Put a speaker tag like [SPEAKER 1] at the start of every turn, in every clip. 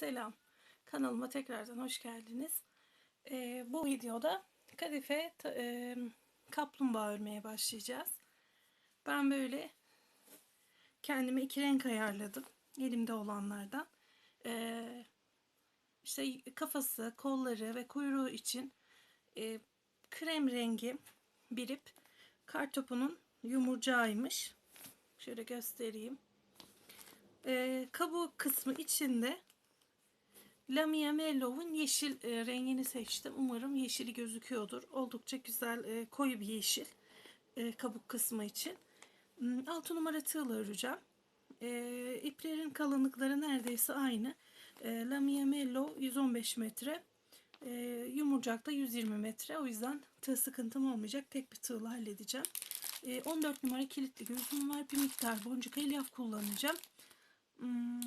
[SPEAKER 1] Selam. Kanalıma tekrardan hoş geldiniz. Ee, bu videoda kadife e, kaplumbağa örmeye başlayacağız. Ben böyle kendime iki renk ayarladım. Elimde olanlardan. Ee, işte kafası, kolları ve kuyruğu için e, krem rengi bir ip kartopunun yumurcağıymış. Şöyle göstereyim. Ee, kabuğu kısmı içinde Lamia Mellow'un yeşil e, rengini seçtim. Umarım yeşili gözüküyordur. Oldukça güzel e, koyu bir yeşil e, kabuk kısmı için. 6 numara tığla öreceğim. E, iplerin kalınlıkları neredeyse aynı. E, Lamia Mellow 115 metre. E, yumurcak da 120 metre. O yüzden tığ sıkıntım olmayacak. Tek bir tığla halledeceğim. E, 14 numara kilitli gözüm var. Bir miktar boncuk elyaf kullanacağım. Hmm,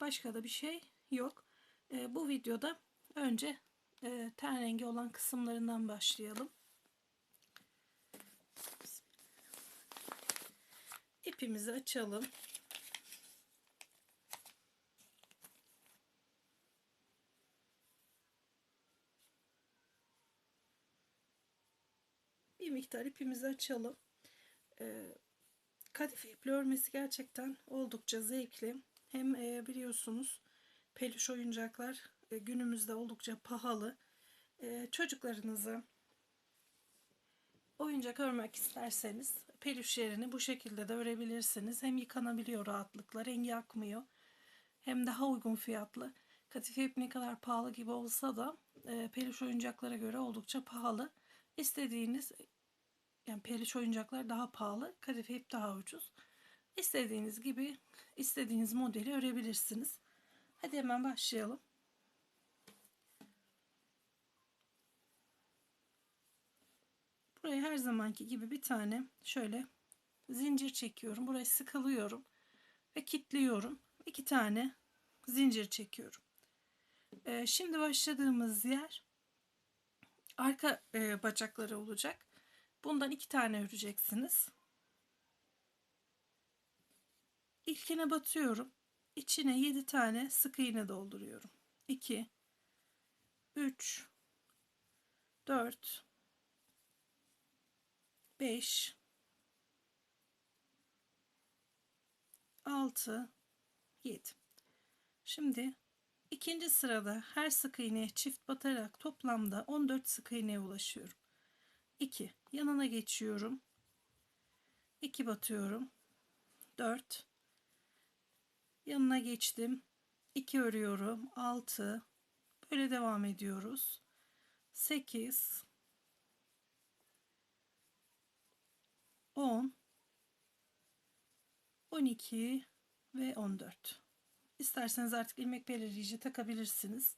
[SPEAKER 1] başka da bir şey yok. E, bu videoda önce e, ten rengi olan kısımlarından başlayalım. İpimizi açalım. Bir miktar ipimizi açalım. E, kadife iple örmesi gerçekten oldukça zevkli. Hem e, biliyorsunuz peluş oyuncaklar e, günümüzde oldukça pahalı. E, çocuklarınızı oyuncak örmek isterseniz peluş yerini bu şekilde de örebilirsiniz. Hem yıkanabiliyor rahatlıkla, rengi akmıyor. Hem daha uygun fiyatlı. Kadife ip ne kadar pahalı gibi olsa da e, peluş oyuncaklara göre oldukça pahalı. İstediğiniz yani peluş oyuncaklar daha pahalı, kadife ip daha ucuz. İstediğiniz gibi istediğiniz modeli örebilirsiniz. Hadi hemen başlayalım. Buraya her zamanki gibi bir tane şöyle zincir çekiyorum. Burayı sıkılıyorum ve kilitliyorum. İki tane zincir çekiyorum. Ee, şimdi başladığımız yer arka e, bacakları olacak. Bundan iki tane öreceksiniz. İlkine batıyorum. İçine 7 tane sık iğne dolduruyorum. 2 3 4 5 6 7 Şimdi ikinci sırada her sık iğneye çift batarak toplamda 14 sık iğneye ulaşıyorum. 2 yanına geçiyorum. 2 batıyorum. 4 yanına geçtim. 2 örüyorum. 6 böyle devam ediyoruz. 8 10 12 ve 14 İsterseniz artık ilmek belirleyici takabilirsiniz.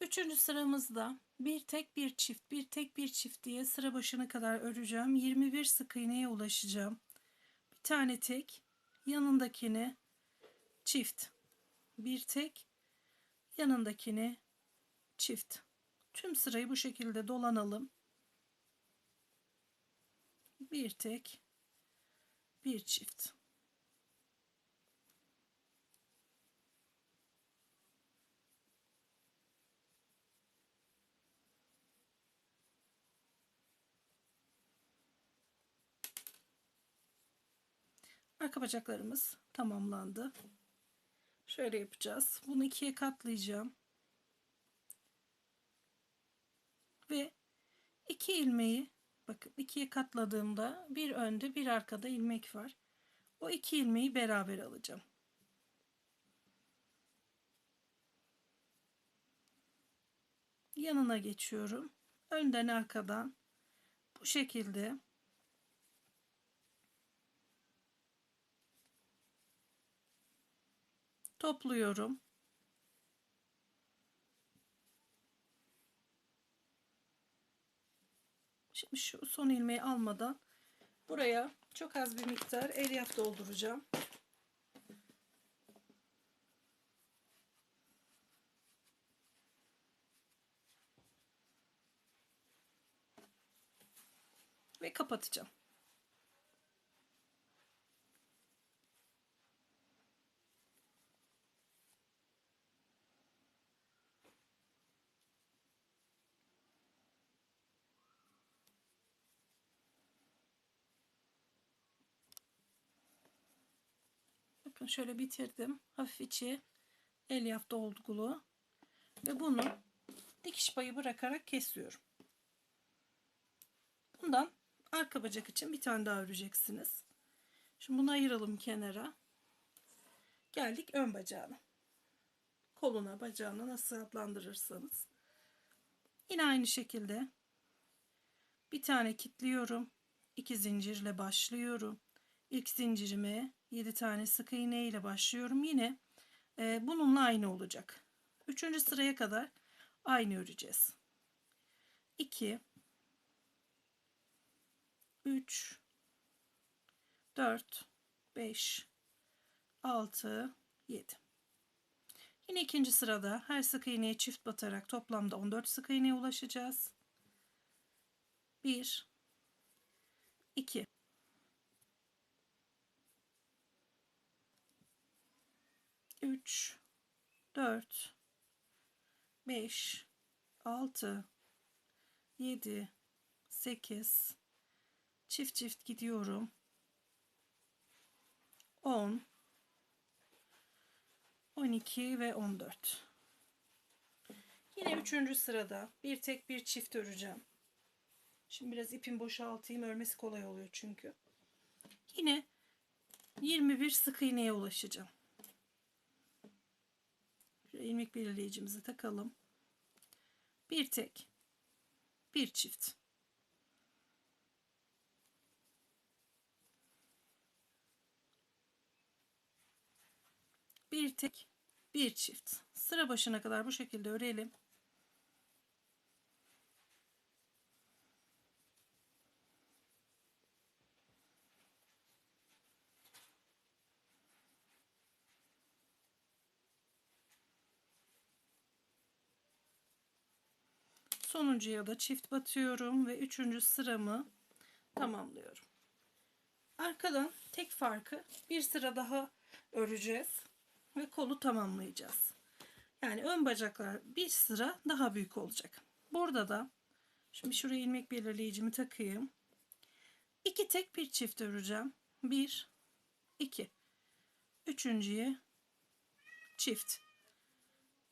[SPEAKER 1] Üçüncü sıramızda bir tek bir çift bir tek bir çift diye sıra başına kadar öreceğim. 21 sık iğneye ulaşacağım tane tek yanındakini çift. Bir tek yanındakini çift. Tüm sırayı bu şekilde dolanalım. Bir tek bir çift Arka bacaklarımız tamamlandı. Şöyle yapacağız. Bunu ikiye katlayacağım. Ve iki ilmeği bakın ikiye katladığımda bir önde bir arkada ilmek var. O iki ilmeği beraber alacağım. Yanına geçiyorum. Önden arkadan bu şekilde topluyorum. Şimdi şu son ilmeği almadan buraya çok az bir miktar elyaf dolduracağım. Ve kapatacağım. Bakın şöyle bitirdim. Hafif içi elyaf dolgulu. Ve bunu dikiş payı bırakarak kesiyorum. Bundan arka bacak için bir tane daha öreceksiniz. Şimdi bunu ayıralım kenara. Geldik ön bacağına. Koluna, bacağına nasıl adlandırırsanız. Yine aynı şekilde bir tane kilitliyorum. İki zincirle başlıyorum. İlk zincirime 7 tane sık iğne ile başlıyorum. Yine e, bununla aynı olacak. Üçüncü sıraya kadar aynı öreceğiz. 2 3 4 5 6 7 Yine ikinci sırada her sık iğneye çift batarak toplamda 14 sık iğneye ulaşacağız. 1 2 3 4 5 6 7 8 çift çift gidiyorum. 10 12 ve 14 yine üçüncü sırada bir tek bir çift öreceğim. Şimdi biraz ipimi boşaltayım örmesi kolay oluyor çünkü. Yine 21 sık iğneye ulaşacağım Şöyle ilmek belirleyicimizi takalım. Bir tek bir çift. Bir tek bir çift. Sıra başına kadar bu şekilde örelim sonuncuya da çift batıyorum ve üçüncü sıramı tamamlıyorum arkadan tek farkı bir sıra daha öreceğiz ve kolu tamamlayacağız. Yani ön bacaklar bir sıra daha büyük olacak. Burada da şimdi şuraya ilmek belirleyicimi takayım. İki tek bir çift öreceğim. Bir, iki. Üçüncüye çift.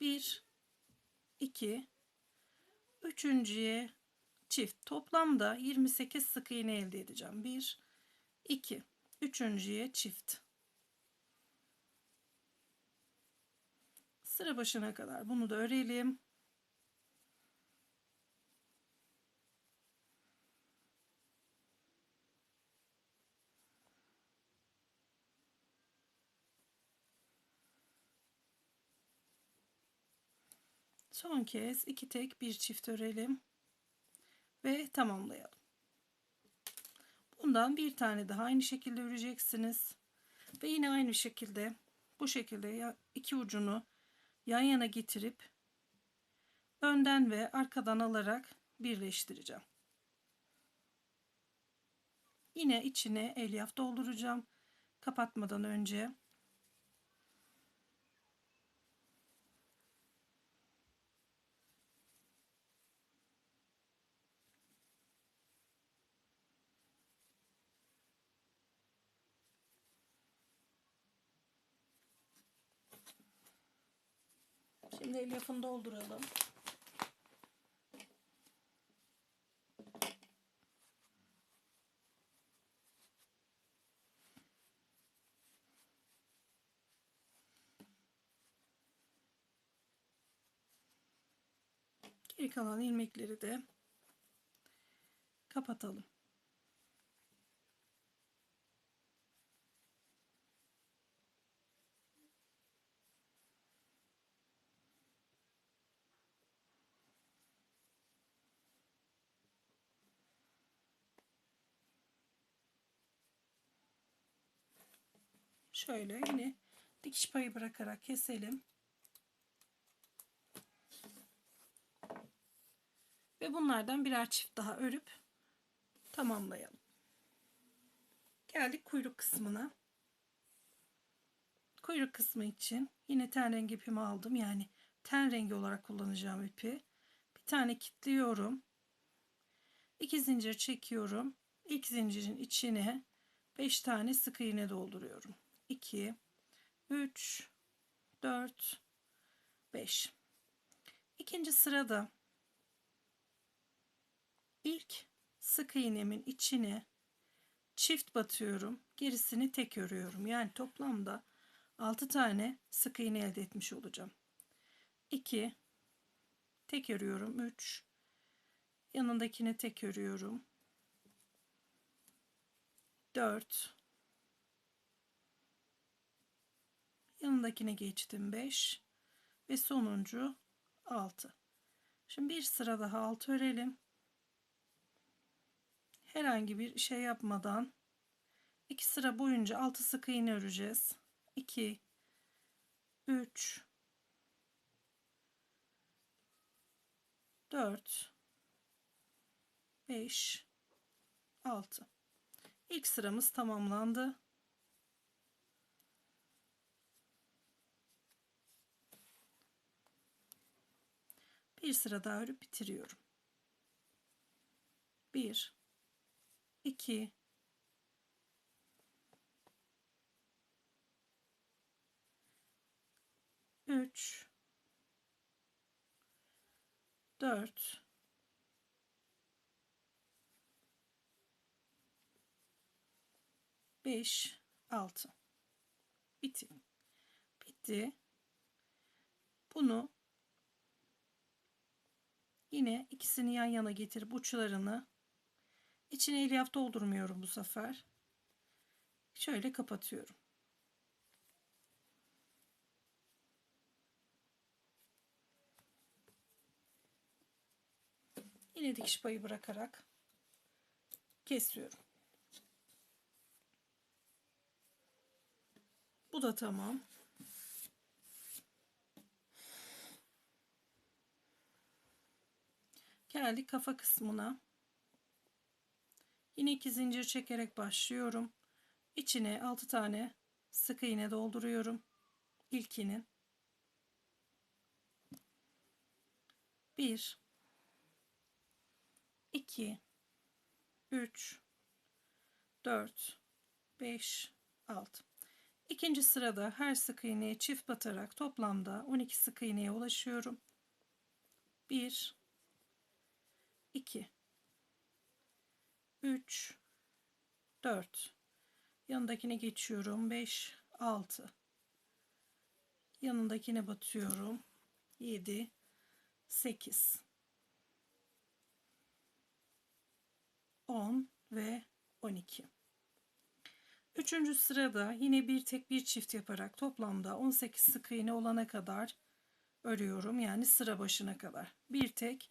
[SPEAKER 1] Bir, iki. Üçüncüye çift. Toplamda 28 sık iğne elde edeceğim. Bir, iki. Üçüncüye çift. sıra başına kadar bunu da örelim. Son kez iki tek bir çift örelim ve tamamlayalım. Bundan bir tane daha aynı şekilde öreceksiniz. Ve yine aynı şekilde bu şekilde iki ucunu yan yana getirip önden ve arkadan alarak birleştireceğim. Yine içine elyaf dolduracağım kapatmadan önce. Şimdi elyafını dolduralım. Geri kalan ilmekleri de kapatalım. Şöyle yine dikiş payı bırakarak keselim. Ve bunlardan birer çift daha örüp tamamlayalım. Geldik kuyruk kısmına. Kuyruk kısmı için yine ten rengi ipimi aldım. Yani ten rengi olarak kullanacağım ipi. Bir tane kilitliyorum. İki zincir çekiyorum. İlk zincirin içine 5 tane sık iğne dolduruyorum. 2 3 4 5 İkinci sırada ilk sık iğnemin içine çift batıyorum. Gerisini tek örüyorum. Yani toplamda 6 tane sık iğne elde etmiş olacağım. 2 tek örüyorum. 3 yanındakine tek örüyorum. 4 yanındakine geçtim 5 ve sonuncu 6 şimdi bir sıra daha 6 örelim. Herhangi bir şey yapmadan iki sıra boyunca 6 sık iğne öreceğiz. 2 3 4 5 6 İlk sıramız tamamlandı. Bir sıra daha örüp bitiriyorum. 1 2 3 4 5 6 bitti. Bitti. Bunu yine ikisini yan yana getirip uçlarını içine elyaf doldurmuyorum bu sefer. Şöyle kapatıyorum. Yine dikiş payı bırakarak kesiyorum. Bu da tamam. Geldik kafa kısmına. Yine iki zincir çekerek başlıyorum. İçine 6 tane sık iğne dolduruyorum. İlkinin. 1 2 3 4 5 6 İkinci sırada her sık iğneye çift batarak toplamda 12 sık iğneye ulaşıyorum. 1 2 3 4 yanındakine geçiyorum. 5 6 yanındakine batıyorum. 7 8 10 ve 12 Üçüncü sırada yine bir tek bir çift yaparak toplamda 18 sık iğne olana kadar örüyorum. Yani sıra başına kadar. Bir tek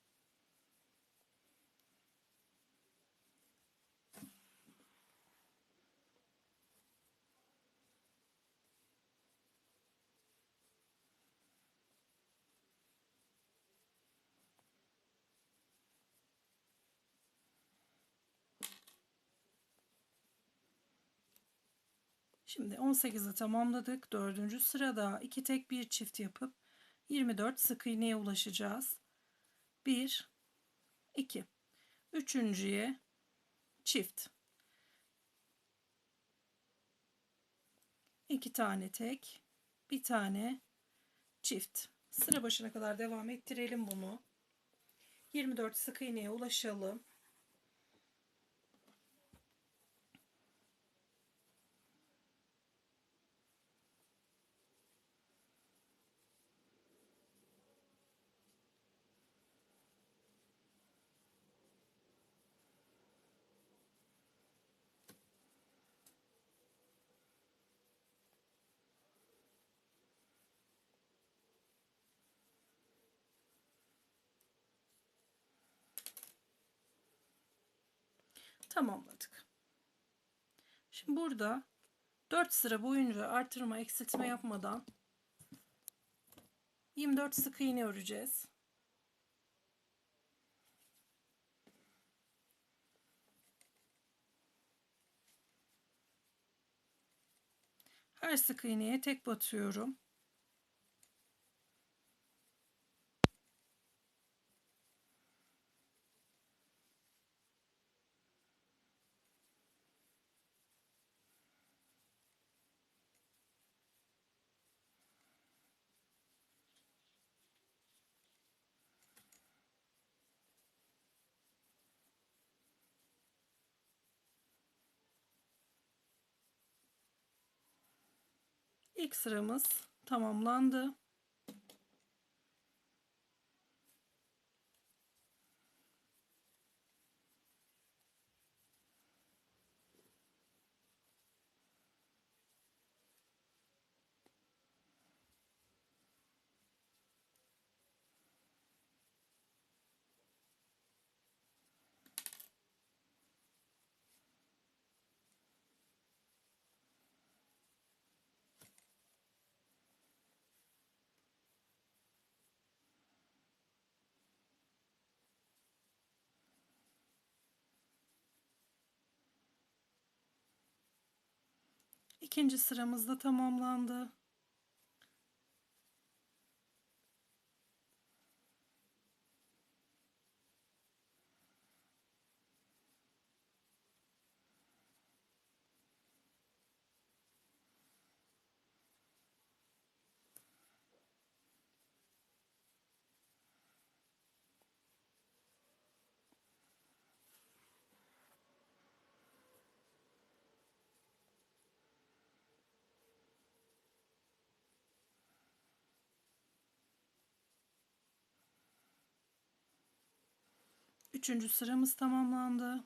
[SPEAKER 1] Şimdi 18'i tamamladık. Dördüncü sırada iki tek bir çift yapıp 24 sık iğneye ulaşacağız. 1 2 Üçüncüye çift. iki tane tek, bir tane çift. Sıra başına kadar devam ettirelim bunu. 24 sık iğneye ulaşalım. Tamamladık. Şimdi burada 4 sıra boyunca artırma eksiltme yapmadan 24 sık iğne öreceğiz. Her sık iğneye tek batıyorum. İlk sıramız tamamlandı. İkinci sıramız da tamamlandı. Üçüncü sıramız tamamlandı.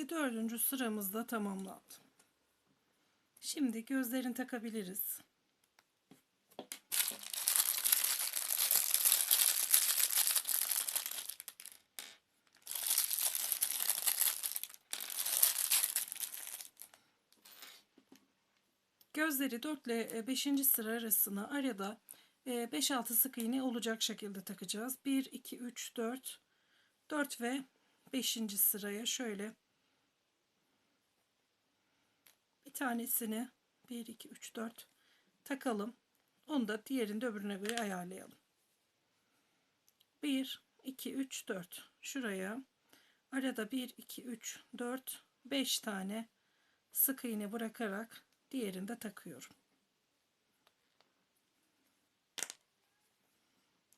[SPEAKER 1] Ve dördüncü sıramız da tamamlandı. Şimdi gözlerini takabiliriz. Gözleri 4 ile 5. sıra arasına arada 5-6 sık iğne olacak şekilde takacağız. 1, 2, 3, 4, 4 ve 5. sıraya şöyle bir tanesini 1 2 3 4 takalım. Onu da diğerinde öbürüne göre ayarlayalım. 1 2 3 4 şuraya arada 1 2 3 4 5 tane sık iğne bırakarak diğerinde takıyorum.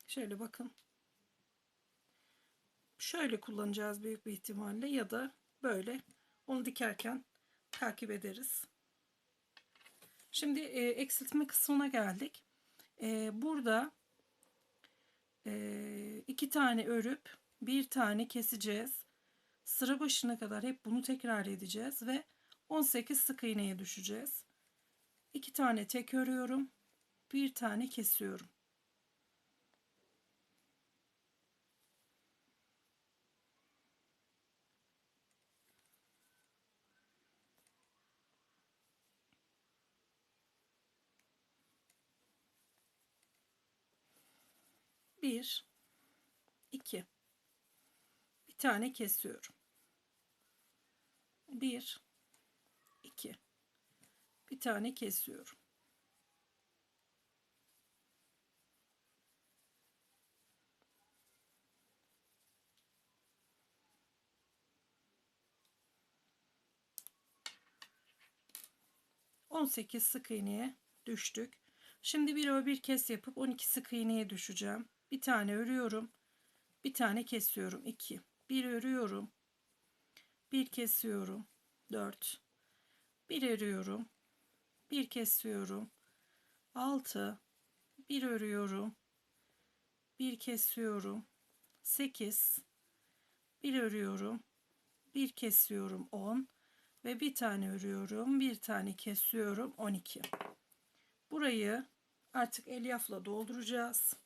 [SPEAKER 1] Şöyle bakın. Şöyle kullanacağız büyük bir ihtimalle ya da böyle onu dikerken takip ederiz. Şimdi e, eksiltme kısmına geldik. E, burada e, iki tane örüp bir tane keseceğiz. Sıra başına kadar hep bunu tekrar edeceğiz ve 18 sık iğneye düşeceğiz. İki tane tek örüyorum. Bir tane kesiyorum. Bir, iki. Bir tane kesiyorum. Bir, iki. Bir tane kesiyorum. On sekiz sık iğneye düştük. Şimdi bir ö bir kes yapıp 12 sık iğneye düşeceğim. Bir tane örüyorum. Bir tane kesiyorum. 2. Bir örüyorum. Bir kesiyorum. 4. Bir örüyorum. Bir kesiyorum. 6. Bir örüyorum. Bir kesiyorum. 8. Bir örüyorum. Bir kesiyorum. 10 ve bir tane örüyorum. Bir tane kesiyorum. 12. Burayı artık elyafla dolduracağız.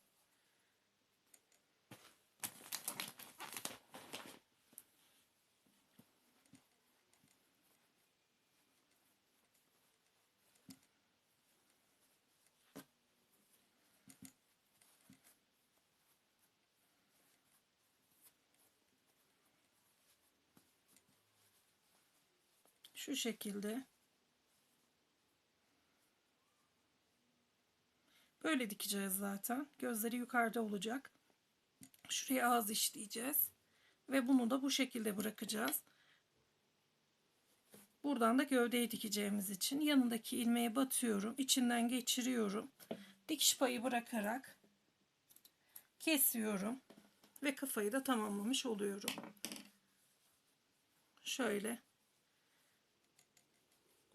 [SPEAKER 1] Şu şekilde. Böyle dikeceğiz zaten. Gözleri yukarıda olacak. Şuraya ağız işleyeceğiz. Ve bunu da bu şekilde bırakacağız. Buradan da gövdeye dikeceğimiz için yanındaki ilmeğe batıyorum. içinden geçiriyorum. Dikiş payı bırakarak kesiyorum. Ve kafayı da tamamlamış oluyorum. Şöyle.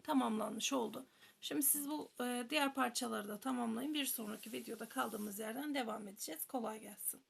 [SPEAKER 1] Tamamlanmış oldu. Şimdi siz bu e, diğer parçaları da tamamlayın. Bir sonraki videoda kaldığımız yerden devam edeceğiz. Kolay gelsin.